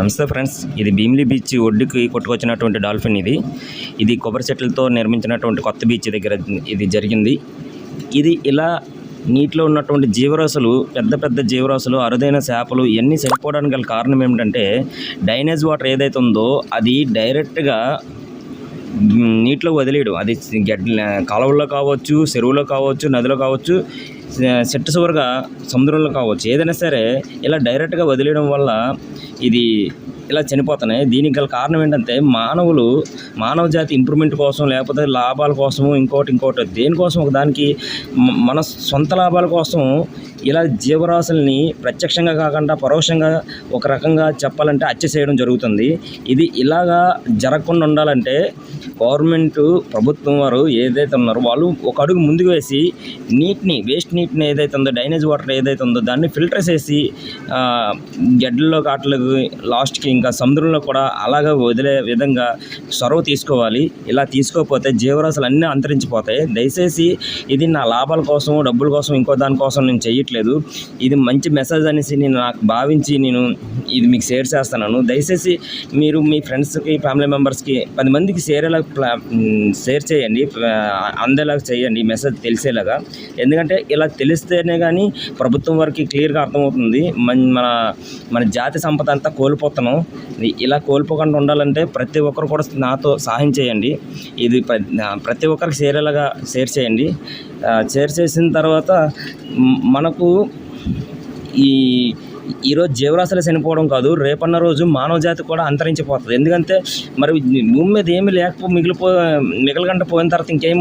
నమస్తే ఫ్రెండ్స్ ఇది భీమిలి బీచ్ ఒడ్డుకి కొట్టుకొచ్చినటువంటి డాల్ఫిన్ ఇది. ఇది కొబ్బరి చెట్లతో నిర్మించినటువంటి కొత్త బీచ్ దగ్గర ఇది జరిగింది. ఇది ఇలా నీటిలో ఉన్నటువంటి జీవరాశులు పెద్ద పెద్ద జీవరాశులు అరుదైన చేపలు ఇవన్నీ చనిపోవడానికి గల కారణం ఏమిటంటే డైనేజ్ వాటర్ ఏదైతే ఉందో అది డైరెక్ట్గా నీటిలో వదిలేయడం. అది గడ్డ కాలువల్లో కావచ్చు చెరువులో కావచ్చు నదిలో కావచ్చు చెట్టు చివరగా సముద్రంలో కావచ్చు. ఏదైనా సరే ఇలా డైరెక్ట్గా వదిలేయడం వల్ల ఇది ఇలా చనిపోతున్నాయి. దీనికి గల కారణం ఏంటంటే మానవులు మానవ జాతి ఇంప్రూవ్మెంట్ కోసం లేకపోతే లాభాల కోసము ఇంకోటి ఇంకోటి దేనికోసం ఒక దానికి మన సొంత లాభాల కోసం ఇలా జీవరాశుల్ని ప్రత్యక్షంగా కాకుండా పరోక్షంగా ఒక రకంగా చెప్పాలంటే హత్య చేయడం జరుగుతుంది. ఇది ఇలాగా జరగకుండా ఉండాలంటే గవర్నమెంట్ ప్రభుత్వం వారు ఏదైతే ఉన్నారో వాళ్ళు ఒక అడుగు ముందుకు వేసి నీటిని వేస్ట్ నీటిని ఏదైతే ఉందో డ్రైనేజ్ వాటర్ ఏదైతే ఉందో దాన్ని ఫిల్టర్ చేసి గడ్డల్లో కాటలకు లాస్ట్కి ఇంకా సముద్రంలో కూడా అలాగా వదిలే విధంగా చొరవ తీసుకోవాలి. ఇలా తీసుకోకపోతే జీవరాశులు అన్నీ అంతరించిపోతాయి. దయచేసి ఇది నా లాభాల కోసం డబ్బుల కోసం ఇంకో దానికోసం నేను చేయట్లేదు ఇది మంచి మెసేజ్ అనేసి నేను నాకు భావించి నేను ఇది మీకు షేర్ చేస్తున్నాను. దయచేసి మీరు మీ ఫ్రెండ్స్కి ఫ్యామిలీ మెంబర్స్కి పది మందికి షేర్ ఎలా షేర్ చేయండి. అందేలాగా చేయండి. మెసేజ్ తెలిసేలాగా. ఎందుకంటే ఇలా తెలిస్తేనే కానీ ప్రభుత్వం వారికి క్లియర్గా అర్థమవుతుంది. మన మన మన జాతి సంపద అంతా కోల్పోతున్నాం. ఇలా కోల్పోకుండా ఉండాలంటే ప్రతి ఒక్కరు కూడా నాతో సహాయం చేయండి. ఇది ప్ర- ప్రతి ఒక్కరికి చేరేలాగా షేర్ చేయండి. షేర్ చేసిన తర్వాత మనకు ఈ ఈరోజు జీవరాశులు చనిపోవడం కాదు రేపన్న రోజు మానవ జాతి కూడా అంతరించిపోతుంది. ఎందుకంటే మరి భూమి మీద ఏమి లేకపో మిగిలిపో మిగలగంట పోయిన తర్వాత ఇంకేం